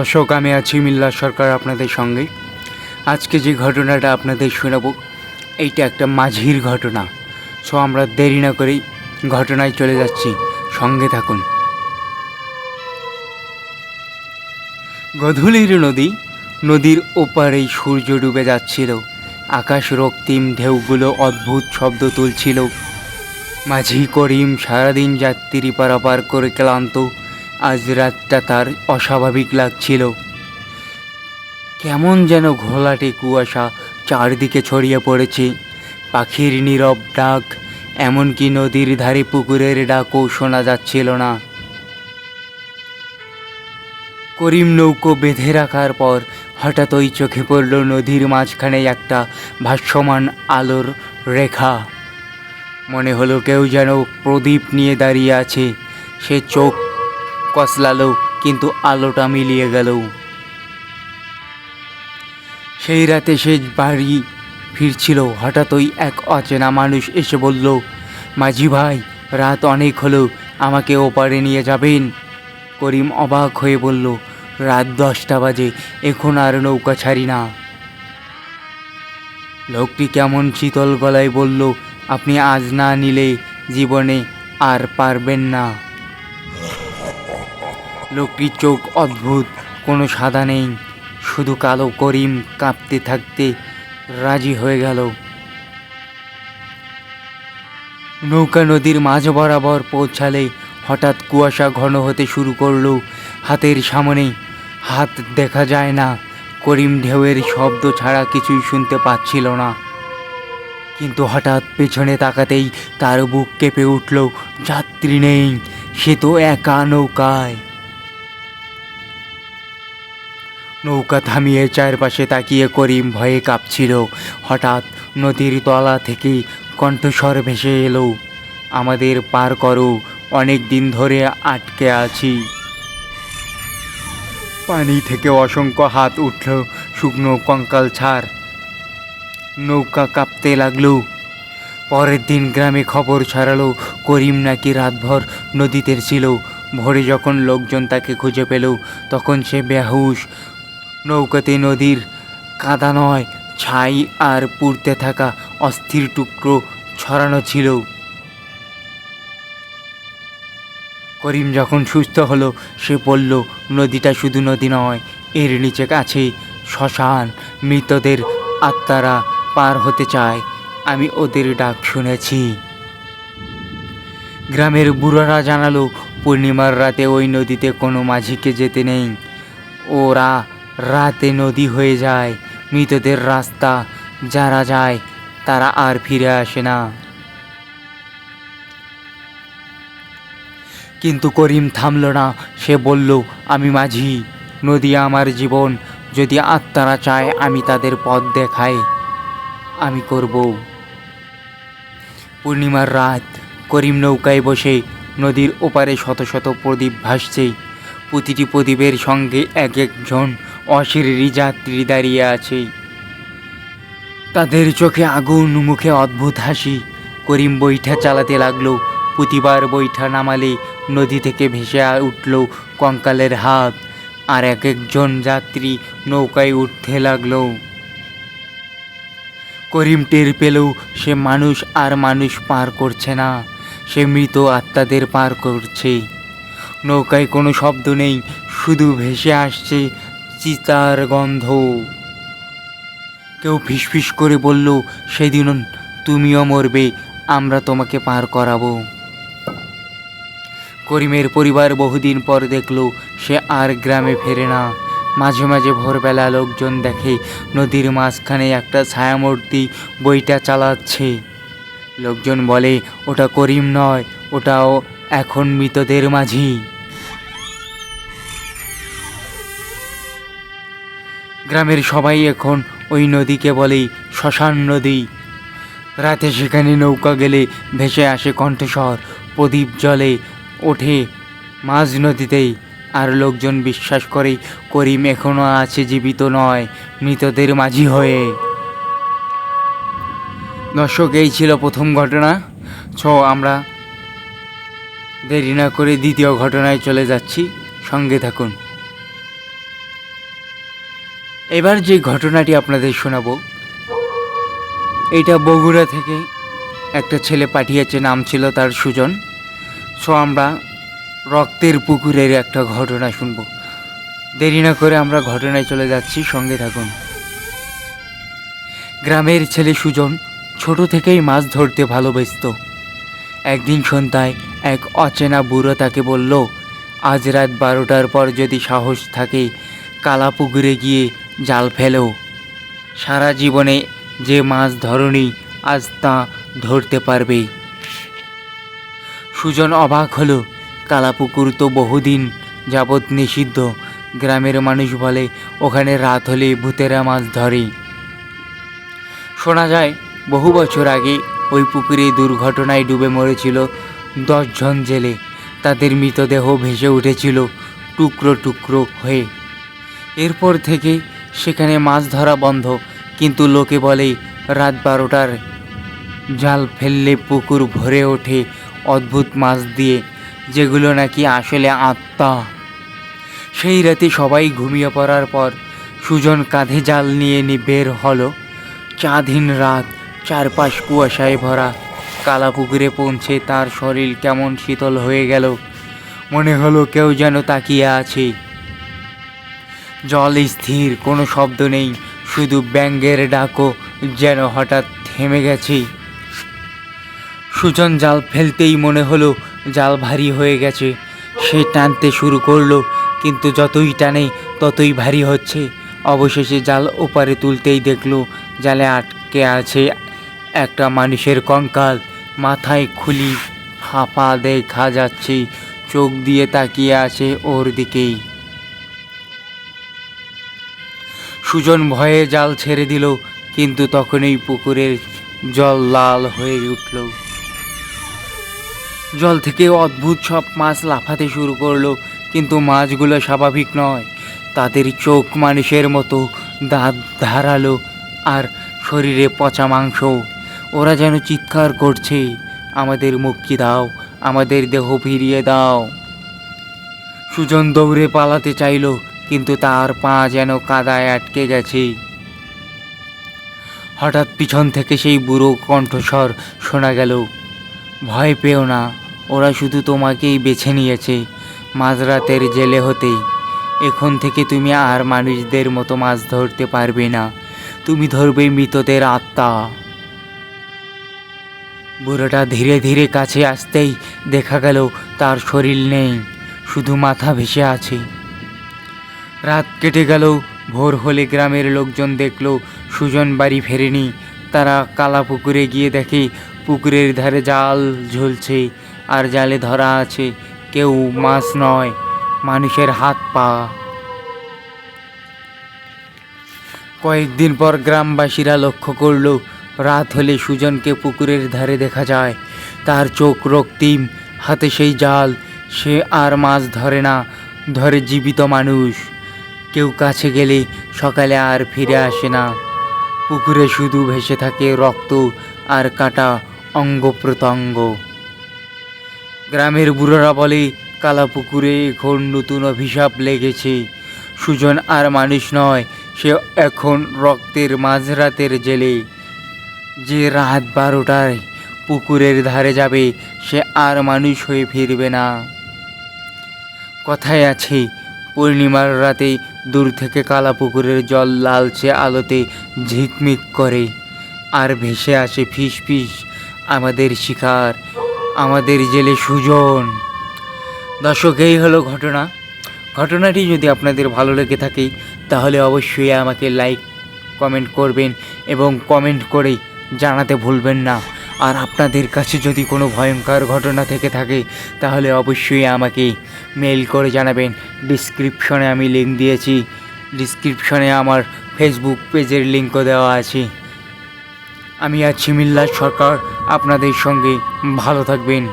দর্শক, আমি আছি মিল্লা সরকার আপনাদের সঙ্গে। আজকে যে ঘটনাটা আপনাদের শোনাবো, এইটা একটা মাঝির ঘটনা। সো আমরা দেরি না করেই ঘটনায় চলে যাচ্ছি। সঙ্গে থাকুন। গধূলির নদী, নদীর ওপারেই সূর্য ডুবে যাচ্ছিল। আকাশ রক্তিম, ঢেউগুলো অদ্ভুত শব্দ তুলছিল। মাঝি করিম সারাদিন যাত্রী পারাপার করে ক্লান্ত আজ রাতটা তার অস্বাভাবিক লাগছিল। কেমন যেন ঘোলাটে কুয়াশা চারদিকে ছড়িয়ে পড়েছে। পাখির নীরব ডাক, এমনকি নদীর ধারে পুকুরের ডাকও শোনা যাচ্ছিল না। করিম নৌকো বেঁধে রাখার পর হঠাৎ ওই চোখে পড়ল নদীর মাঝখানে একটা ভাসমান আলোর রেখা। মনে হলো কেউ যেন প্রদীপ নিয়ে দাঁড়িয়ে আছে। সে চোখ কসলালো, কিন্তু আলোটা মিলিয়ে গেল। সেই রাতে সে বাড়ি ফিরছিল, হঠাৎ ওই এক অচেনা মানুষ এসে বলল, মাঝি ভাই, রাত অনেক হলো, আমাকে ওপারে নিয়ে যাবেন? করিম অবাক হয়ে বলল, রাত দশটা বাজে, এখন আর নৌকা ছাড়ি না। লোকটি কেমন শীতল গলায় বলল, আপনি আজ না নিলে জীবনে আর পারবেন না। লোকটির চোখ অদ্ভুত, কোনো সাদা নেই। শুধু কালো করিম কাঁপতে থাকতে রাজি হয়ে গেল। নৌকা নদীর মাঝ বরাবর পৌঁছালে হঠাৎ কুয়াশা ঘন হতে শুরু করল হাতের সামনে। হাত দেখা যায় না, করিম ঢেউয়ের শব্দ ছাড়া কিছুই শুনতে পাচ্ছিল না। কিন্তু হঠাৎ পেছনে তাকাতেই তার বুক কেঁপে উঠল, যাত্রী নেই, সে তো একা নৌকায়। নৌকা থামিয়ে চারপাশে তাকিয়ে করিম ভয়ে কাঁপছিল। হঠাৎ নদীর তলা থেকে কণ্ঠস্বর ভেসে এলো, আমাদের পার করো, অনেক দিন ধরে আটকে আছি। পানি থেকে অসংখ্য হাত উঠল শুকনো কঙ্কাল ছাড় নৌকা কাঁপতে লাগল। পরের দিন গ্রামে খবর ছড়ালো, করিম নাকি রাতভর নদীতে ছিল। ভোরে যখন লোকজন তাকে খুঁজে পেল, তখন সে বেহুশ নৌকাতে নদীর কাদা নয় ছাই আর পুড়তে থাকা অস্থির টুকরো ছড়ানো ছিল। করিম যখন সুস্থ হলো, সে বলল, নদীটা শুধু নদী নয়, এর নিচে কাছে শ্মশান মৃতদের আত্মারা পার হতে চায়। আমি ওদের ডাক শুনেছি। গ্রামের বুড়োরা জানালো, পূর্ণিমার রাতে ওই নদীতে কোনো মাঝিকে যেতে নেই। ওরা রাতে নদী হয়ে যায়, মৃতদের রাস্তা যারা যায়, তারা আর ফিরে আসে না। কিন্তু করিম থামল না, সে বলল, আমি মাঝি, নদী আমার জীবন, যদি আত্মারা চায়, আমি তাদের পথ দেখাই, আমি করব। পূর্ণিমার রাত, করিম নৌকায় বসে নদীর ওপারে শত শত প্রদীপ ভাসছে। প্রতিটি প্রদীপের সঙ্গে এক একজন অশরীরী যাত্রী দাঁড়িয়ে আছে। তাদের চোখে আগুন, মুখে অদ্ভুত হাসি। করিম বৈঠা চালাতে লাগল, প্রতিবার বৈঠা নামালে নদী থেকে ভেসে উঠল কঙ্কালের হাত। আর এক একজন যাত্রী নৌকায় উঠতে লাগল। করিম টের পেলেও সে মানুষ আর মানুষ পার করছে না। সে মৃত আত্মাদের পার করছে। নৌকায় কোনো শব্দ নেই, শুধু ভেসে আসছে চিতার গন্ধ। কেউ ফিসফিস করে বলল, সেদিন তুমিও মরবে, আমরা তোমাকে পার করাবো। করিমের পরিবার বহুদিন পর দেখল, সে আর গ্রামে ফেরে না। মাঝে মাঝে ভোরবেলা লোকজন দেখে, নদীর মাঝখানে একটা ছায়ামূর্তি বইটা চালাচ্ছে। লোকজন বলে, ওটা করিম নয়, ওটাও এখন মৃতদের মাঝি। গ্রামের সবাই এখন ওই নদীকে বলে শ্মশান নদী। রাতে সেখানে নৌকা গেলে ভেসে আসে কণ্ঠস্বর, প্রদীপ জলে ওঠে মাঝ নদীতেই। আর লোকজন বিশ্বাস করে, করিম এখনও আছে, জীবিত নয়, মৃতদের মাঝি হয়ে। দর্শক, এই ছিল প্রথম ঘটনা। ছ, আমরা দেরি না করে দ্বিতীয় ঘটনায় চলে যাচ্ছি। সঙ্গে থাকুন। এবার যে ঘটনাটি আপনাদের শোনাবো এটা বগুড়া থেকে একটা ছেলে পাঠিয়েছে, নাম ছিল তার সুজন। সো আমরা রক্তের পুকুরের একটা ঘটনা শুনব। দেরি না করে আমরা ঘটনায় চলে যাচ্ছি, সঙ্গে থাকুন। গ্রামের ছেলে সুজন ছোট থেকেই মাছ ধরতে ভালোবাসত। একদিন সন্ধ্যায় এক অচেনা বুড়ো তাকে বলল, আজ রাত বারোটার পর যদি সাহস থাকে কালা পুকুরে গিয়ে জাল ফেলো সারা জীবনে যে মাছ ধরনি, আজ তা ধরতে পারবে সুজন অবাক হলো, কালাপুকুর তো বহুদিন যাবৎ নিষিদ্ধ। গ্রামের মানুষ বলে, ওখানে রাত হলে ভূতেরা মাছ ধরে শোনা যায়, বহু বছর আগে ওই পুকুরে দুর্ঘটনায় ডুবে মরেছিল দশজন জেলে। তাদের মৃতদেহ ভেসে উঠেছিল টুকরো টুকরো হয়ে। এরপর থেকে সেখানে মাছ ধরা বন্ধ। কিন্তু লোকে বলে, রাত বারোটার জাল ফেললে পুকুর ভরে ওঠে অদ্ভুত মাছ দিয়ে, যেগুলো নাকি আসলে আত্মা। সেই রাতে সবাই ঘুমিয়ে পড়ার পর সুজন কাঁধে জাল নিয়ে নি বের হলো। চাঁদহীন রাত, চারপাশ কুয়াশায় ভরা। কালা পুকুরে পৌঁছে তার শরীর কেমন শীতল হয়ে গেল। মনে হলো কেউ যেন তাকিয়ে আছে। জল স্থির, কোনো শব্দ নেই। শুধু ব্যাঙ্গের ডাকও যেন হঠাৎ থেমে গেছে। সুজন জাল ফেলতেই মনে হলো, জাল ভারী হয়ে গেছে। সে টানতে শুরু করল, কিন্তু যতই টানে, ততই ভারী হচ্ছে। অবশেষে জাল ওপারে তুলতেই দেখল, জালে আটকে আছে একটা মানুষের কঙ্কাল। মাথায় খুলি ফাঁপা দেখা যাচ্ছে। চোখ দিয়ে তাকিয়ে আছে ওর দিকেই। সুজন ভয়ে জাল ছেড়ে দিল, কিন্তু তখনই পুকুরের জল লাল হয়ে উঠল। জল থেকে অদ্ভুত সব মাছ লাফাতে শুরু করল, কিন্তু মাছগুলো স্বাভাবিক নয়। তাদের চোখ মানুষের মতো দাঁত ধারালো আর শরীরে পচা মাংস ওরা যেন চিৎকার করছে, আমাদের মুক্তি দাও, আমাদের দেহ ফিরিয়ে দাও। সুজন দৌড়ে পালাতে চাইলো কিন্তু তার পা যেন কাদায় আটকে গেছে। হঠাৎ পিছন থেকে সেই বুড়ো কণ্ঠস্বর শোনা গেল, ভয় পেও না, ওরা শুধু তোমাকেই বেছে নিয়েছে, মাঝরাতের জেলে হতেই। এখন থেকে তুমি আর মানুষদের মতো মাছ ধরতে পারবে না, তুমি ধরবে মৃতদের আত্মা। বুড়োটা ধীরে ধীরে কাছে আসতেই দেখা গেল, তার শরীর নেই, শুধু মাথা ভেসে আছে। রাত কেটে গেল ভোর হলে গ্রামের লোকজন দেখল সুজন বাড়ি ফেরেনি। তারা কালা পুকুরে গিয়ে দেখে পুকুরের ধারে জাল ঝুলছে আর জালে ধরা আছে। কেউ মাছ নয়, মানুষের হাত পা। কয়েকদিন পর গ্রামবাসীরা লক্ষ্য করল, রাত হলে সুজনকে পুকুরের ধারে দেখা যায়। তার চোখ রক্তিম, হাতে সেই জাল, সে আর মাছ ধরে না, ধরে জীবিত মানুষ। কেউ কাছে গেলে সকালে আর ফিরে আসে না। পুকুরে শুধু ভেসে থাকে রক্ত আর কাটা অঙ্গ প্রত্যঙ্গ। গ্রামের বুড়োরা বলে, কালা পুকুরে এখন নতুন অভিশাপ লেগেছে। সুজন আর মানুষ নয়, সে এখন রক্তের মাঝরাতের জেলে। যে রাত বারোটায় পুকুরের ধারে যাবে, সে আর মানুষ হয়ে ফিরবে না। কথায় আছে, পূর্ণিমার রাতে দূর থেকে কালা পুকুরের জল লালচে আলোতে ঝিকমিক করে। আর ভেসে আসে ফিস ফিস, আমাদের শিকার, আমাদের জেলে সুজন। দর্শক, এই হলো ঘটনা। ঘটনাটি যদি আপনাদের ভালো লেগে থাকে, তাহলে অবশ্যই আমাকে লাইক, কমেন্ট করবেন এবং কমেন্ট করে জানাতে ভুলবেন না। আর আপনাদের কাছে যদি কোনো ভয়ঙ্কর ঘটনা থেকে থাকে, তাহলে অবশ্যই আমাকে মেল করে জানাবেন। ডিসক্রিপশনে আমি লিঙ্ক দিয়েছি। ডিসক্রিপশনে আমার ফেসবুক পেজের লিঙ্কও দেওয়া আছে। আমি আছি মিল্লা সরকার আপনাদের সঙ্গে ভালো থাকবেন।